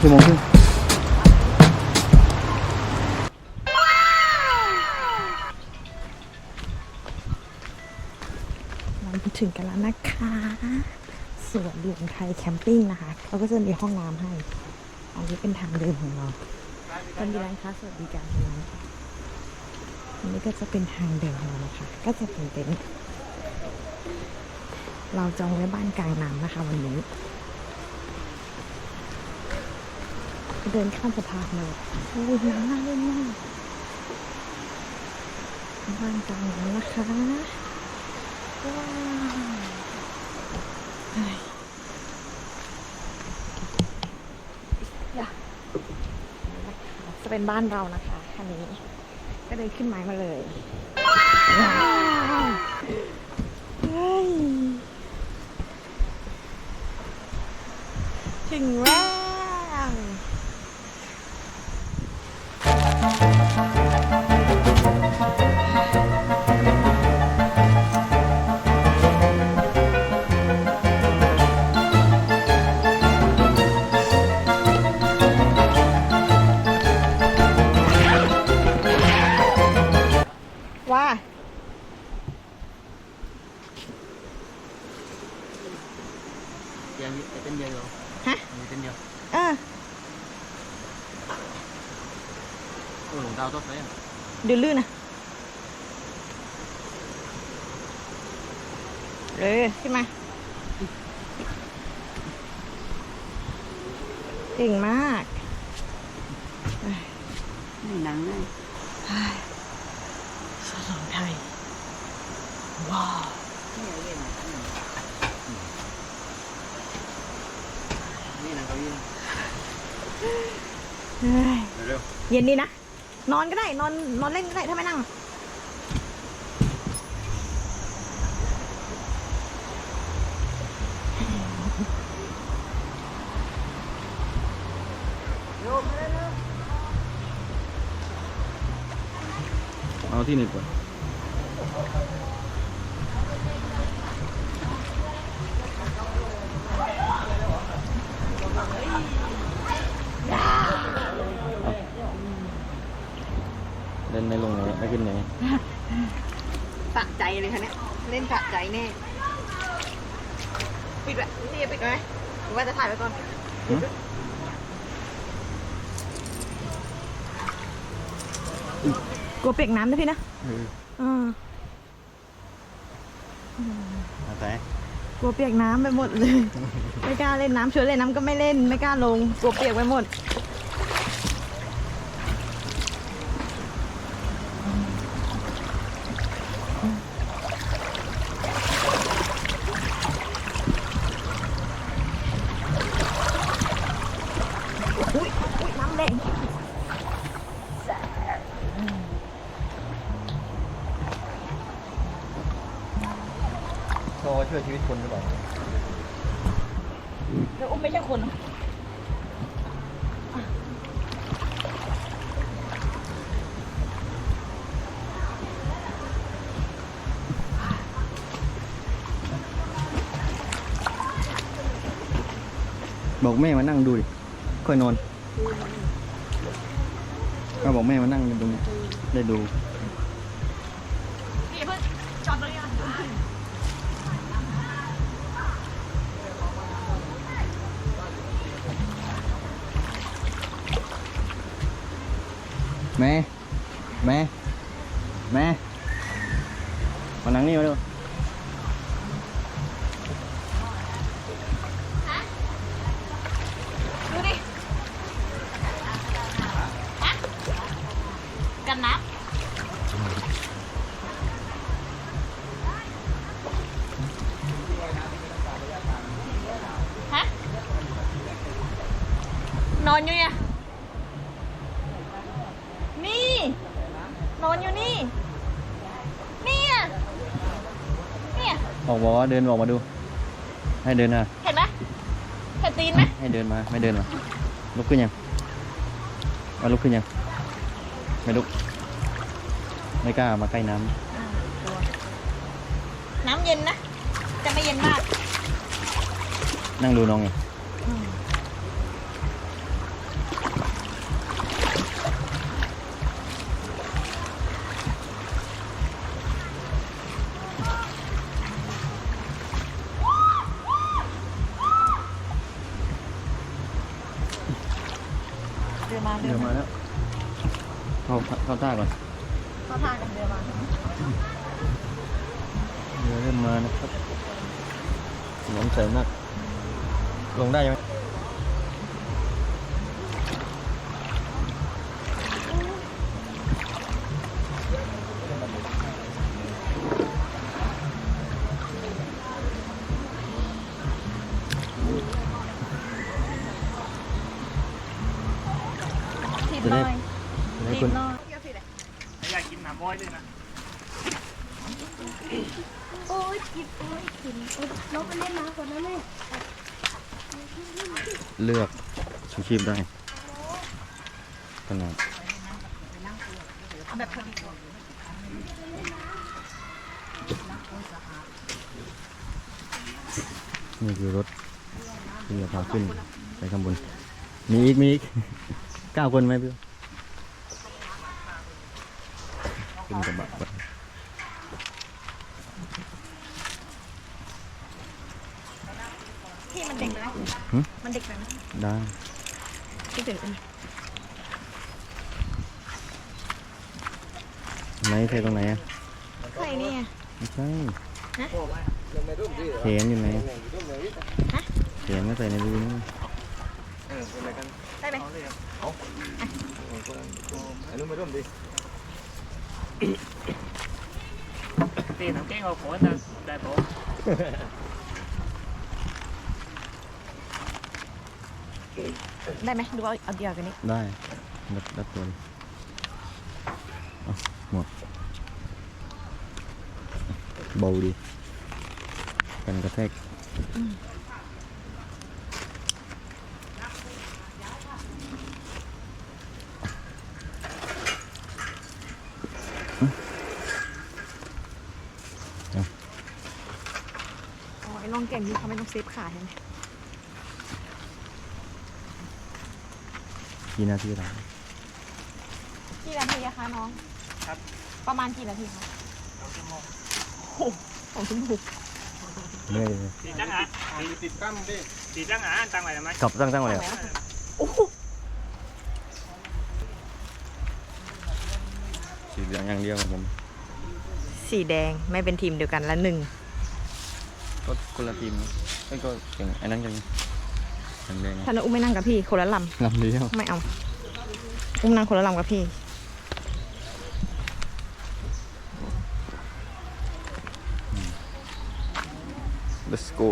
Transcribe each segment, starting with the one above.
เดียวชั่วโมงครึ่งเราถึงกันแล้วนะคะสวนหลวงไทยแคมปิ้งนะคะเขาก็จะมีห้องน้ำให้ อันนี้เป็นทางเดินของเราตอนมีร้านค้าสวัสดิการรงนั้นอันนี้ก็จะเป็นทางเดินของเรานะคะก็จะเป็นเต็นท์เราจองไว้บ้านกลางน้ำนะคะวันนี้ เดินข้ามสะพานเลยโอ้ยน้ำน่าเล่นมากบ้านกลางน้ำนะคะว้าวเฮ้ยอย่าจะเป็นบ้านเรานะคะคันนี้ ก็เดินขึ้นไม้มาเลยว้าวเฮ้ยถึงแล้ว เดียวเต้นเดียวฮะมีเต้นเดียวเออโอ้หลงดาวต้นเลยเดี๋ยวลื่นนะเออขึ้นมาเก่งมากนี่หนังเลย สลองไทย ว้าว นี่นะเก้าอี้ เฮ้ยเร็วเย็นดีนะ นอนก็ได้ นอนนอนเล่นก็ได้ถ้าไม่นั่งเอาที่หนึ่งก่อนเล่นไม่ลงไหนไม่ขึ้นไหน สะใจเลยค่ะเนี่ยเล่นสะใจแน่ปิดไว้นี่ปิดไว้ไหมหรือว่าจะถ่ายไว้ก่อนหืมกลัวเปียกน้ำนะพี่นะเอออ่าเอาแต่กลัวเปียกน้ำไปหมดเลย ไม่กล้าเล่นน้ำชวนเล่นน้ำก็ไม่เล่น ไม่กล้าลง กลัวเปียกไปหมด โชว์ช่วยชีวิตคนหรือเปล่าเดี๋ยวอุ้มไม่ใช่คนบอกแม่มานั่งดูดิ ค่อยนอน ก็บอกแม่มานั่งตรงนี้ได้ดู พี่เพิ่งจอดตรงนี้ก่อน แม่แม่แม่มานั่งนี่มาดู ดูดิฮะกันน้ำฮะ นอนอยู่เนี่ย นี่ นอนอยู่นี่ เนี่ยเนี่ย ออก บอกว่าเดินออกมาดู ให้เดินนะเห็นไหมเห็นตีนไหมให้เดินมาไม่เดินมาลุกขึ้นยังมาลุกขึ้นยังไม่ลุกไม่กล้ามาใกล้น้น้ำเย็นนะ จะไม่เย็นมากำนั่งดูน้องไง ท่าก่อนเขาพากันเรือมาเรือเริ่มมานะครับน้องใส่มากลงได้ไหม ชูชีพได้ขนาดเอาแบบพอดีนี่คือรถที่จะพาขึ้นไปข้างบน มีอีก มีอีกเก้าคนไหมพี่ขึ้นกระบะไปพี่มันเด็กไหมหึมันเด็กไหมได้ พี่เด็กเป็นไหนใส่ตรงไหนอะใช่นี่ไงไม่ใช่ฮะแขนอยู่ไหนแขนก็ใส่ในรูนี่ได้ไหมตีน้ำแกงเอาหัวนะได้ผม ได้ไหมดูเอาเอาเดียวกันนี้ได้รัดรัดตัวดิเอาหมดเบาดีกันกระแทกอ๋อไอ้ลองเก่งนี่เขาไม่ต้องเซฟขาใช่ไหม กี่นาทีแล้วกี่นาทีอะคะน้อง ครับ ประมาณกี่นาทีคะสองชั่วโมงโอ้โหสองชั่วโมงเมื่อยเลยตีจังหะติดตั้มดิตีจังหะตั้งไว้ทำไมกลับตั้งตั้งไว้ทำอะไมอะโอ้โหสีเหลืองอย่างเดียวของผมสีแดงไม่เป็นทีมเดียวกันละหนึ่งก็คนละทีมนะไอ้ยก็อย่างไอ้นั้นกัน แดงถ้าน้าอุ้มไม่นั่งกับพี่คนละลๆลำเดียวำไม่เอา อุ้มนั่งคนละลำกับพี่ let's go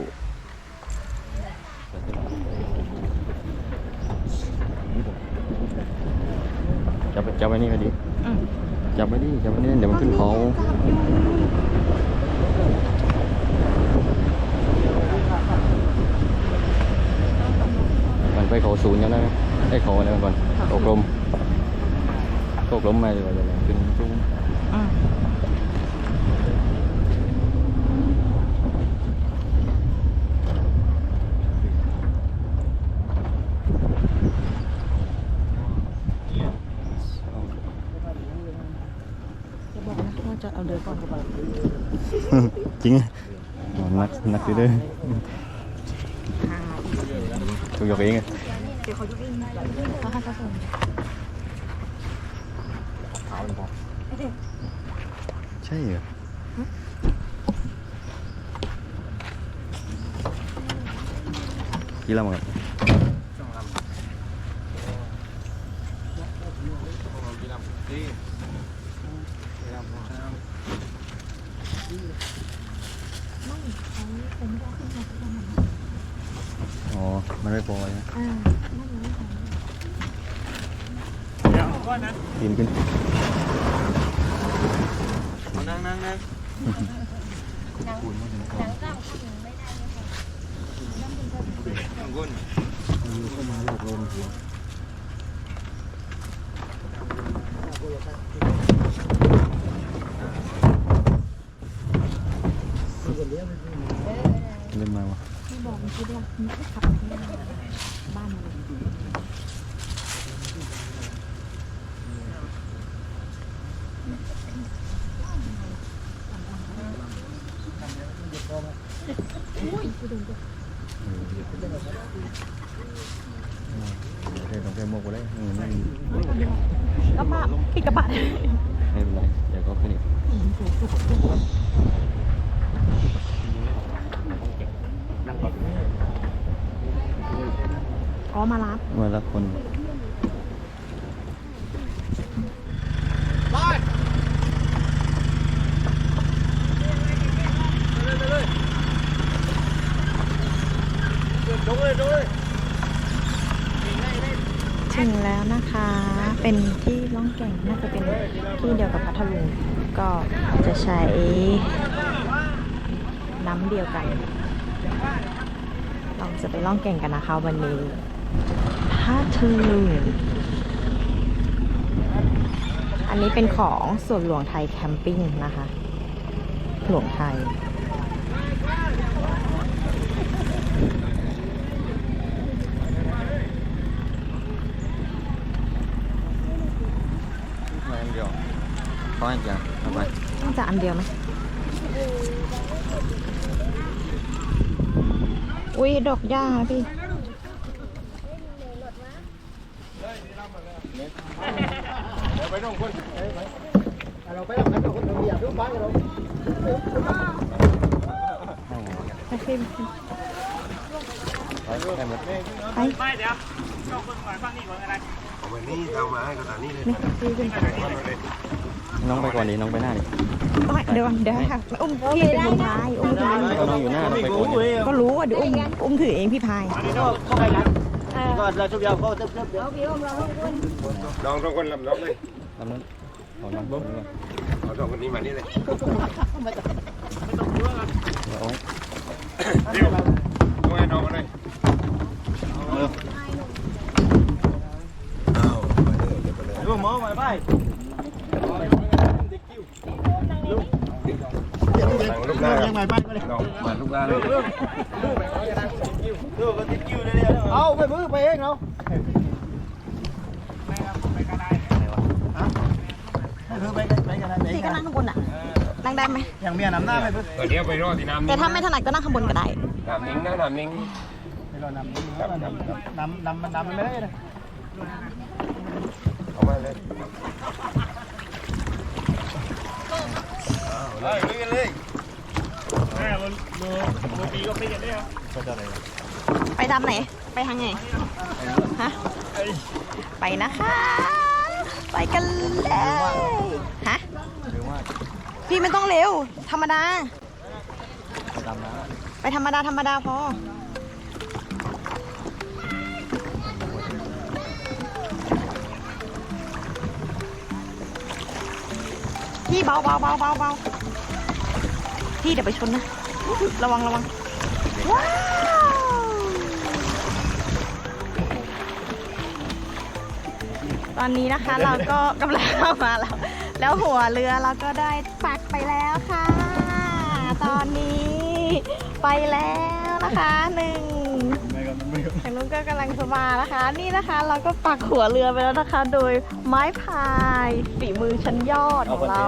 จับไปจับไปนี่ก็ดีอืมจับไปดิจับไปนี่เดี๋ยวมันขึ้นเขา มันไปเขาศูนย์กันได้ไหมไอ้เขาอะไรมั ใช่เหรอกี่ลำครับ สองลำ อ๋อ มันไม่พอนะ อ่า เดี๋ยวก่อนนะ ทีมขึ้น นั่งนั่งนั่ง หนังกล้ามข้างหนึ่งไม่ได้ เลยค่ะข้างบนเข้ามาลูกลมหัวเล่นมาวะที่บอกมันคือว่ามันไม่ขับที่บ้านมันเลยอุ้ยกูโดนด้วย เดี๋ยวต้องไปหมกไปเลยอืมไม่กระบะปิดกระบะไม่เป็นไรเดี๋ยวก็ขึ้นอีกอ๋อมารับวันละคน ถึงแล้วนะคะ เป็นที่ล่อง แก่งน่าจะเป็นที่เดียวกับพัทลุงก็จะใช้น้ำเดียวกันเราจะไปล่องแก่งกันนะคะวันนี้พัทลุงอันนี้เป็นของส่วนหลวงไทยแคมปิ้งนะคะ หลวงไทย มาอันเดียว เขาให้กี่อันเอาไปต้องจะอันเดียวไหมอุ้ยดอกหญ้านะพี่ไปขึ้นไปได้หมดไปไม่เดี๋ยวเข้าเบิ่งก่อนฟังนี่ก่อนอะไรวันนี้เรามาให้ขนานี้เลยนี่พี่ขึ้น น้องไปก่อนดิน้องไปหน้าดิโอ้ยเดี๋ยวก่อนเดี๋ยวค่ะอุ้มพี่เป็นคนพายอุ้มถือก็น้องอยู่หน้าเราไปก่อนดิก็รู้ว่าเดี๋ยวอุ้มอุ้มถือเองพี่พายน้องสองคนลำน้องเลยลำนั้นของน้องบุ๊บเอาสองคนนี้มานี่เลยเดี๋ยวเอาเดี๋ยวต้องให้น้องมาเลยเอาไปเลยเดี๋ยวไปเลยลูกหมอมาไปลูกหน้ายั ไงบ้างน้องมาลูกหน้าเลยเอาไปมือไปเองเนาะพี่ก็นั่งข้างบนอะ นั่งได้ไหมอย่างเมียน้ำหน้าไปเพื่อเดี๋ยวไปรอที่น้ำแต่ถ้าไม่ถนัดก็นั่งข้างบนก็ได้น้ำนิ่งนะน้ำนิ่งไปรอน้ำน้ำน้ำน้ำมันน้ำมันไม่ได้เลยเอามาเลยเอาเลย ลุยกันเลยแม่มันดูดูปีก็ปีกันได้ครับไปทำไหน ไปทางไงฮะไปนะคะ ไปกันเลย ฮะเร็วมาพี่ไม่ต้องเร็ว ธรรมดาไปตามน้ไปธรรมดา ธรรมดาพอ พี่เบาเบาเบาเบาเบา พี่เดี๋ยวไปชนนะ ระวังระวัง ว้าวตอนนี้นะคะเราก็กำลังเข้ามาแล้ว แล้วหัวเรือเราก็ได้ปักไปแล้วค่ะ ตอนนี้ไปแล้วนะคะหนึ่งทางนู้นก็กำลังจะมานะคะ นี่นะคะเราก็ปักหัวเรือไปแล้วนะคะ โดยไม้พายฝีมือชั้นยอดของเรา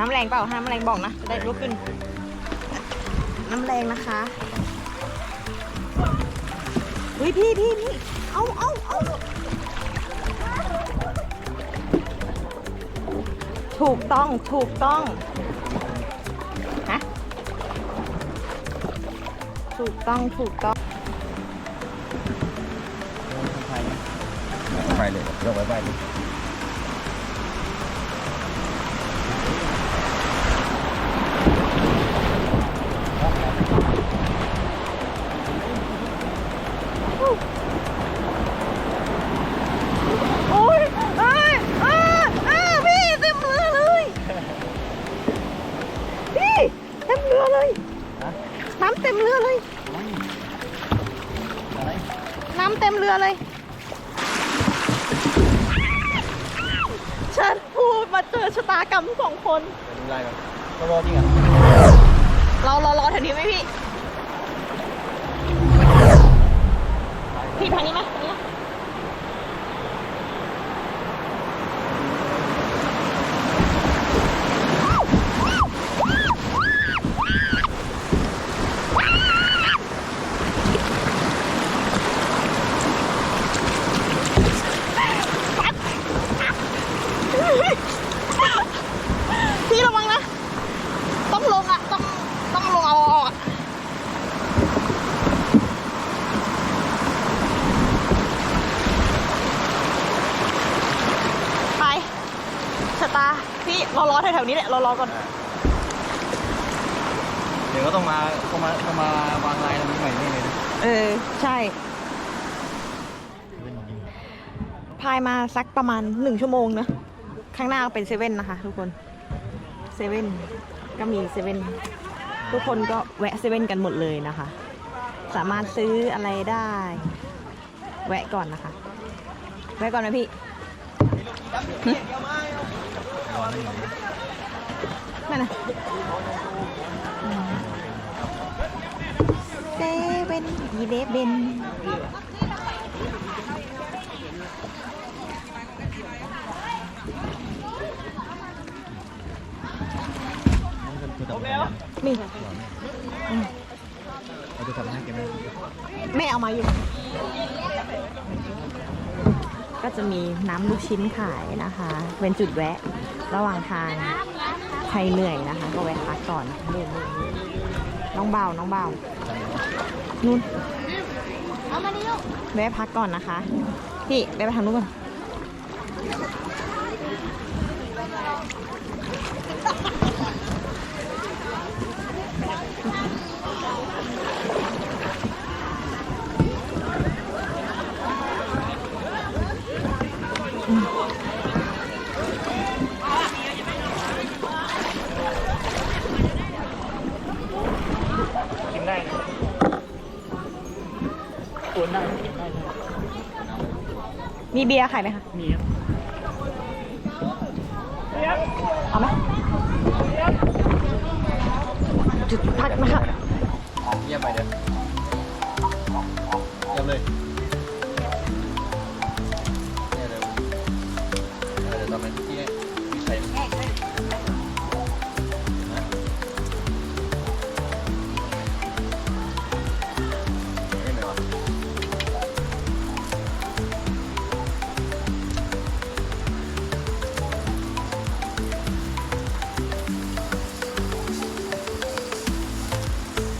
น้ำแรงเปล่าห้ามแรงบอกนะจะได้ลุกขึ้น น้ำแรงนะคะเฮ้ยพี่พี่พี่เอาเอาเอาถูกต้องถูกต้องฮะถูกต้องถูกต้องไปเลยลงไปไปเลย พี่รอรอแถวๆนี้แหละรอรอก่อน เดี๋ยวก็ต้องมาต้องมาต้องมาวางลายอะไรใหม่ๆนี่เลยนะเออ ใช่ พายมาสักประมาณหนึ่งชั่วโมงนะ ข้างหน้าเป็นเซเว่นนะคะ ทุกคนเซเว่นก็มีเซเว่นทุกคนก็แวะเซเว่นกันหมดเลยนะคะ สามารถซื้ออะไรได้ แวะก่อนนะคะ แวะก่อนไหมพี่ หึนั่นนะเซเว่นอีเลฟเบนมีเอาจะกลับมาให้แกไหมแม่เอามาอยู่ ก็จะมีน้ำลูกชิ้นขายนะคะ เป็นจุดแวะ ระหว่างทางใครเหนื่อยนะคะ ก็แวะพักก่อนนู่นๆน้องเบาน้องเบานู่นแวะพักก่อนนะคะ พี่แวะไปทางนู้นก่อน มีเบียร์ขายไหมคะ มีเอาไหมจุดพักนะคะเยี่ยมไปเดี๋ยวเยี่ยมเลย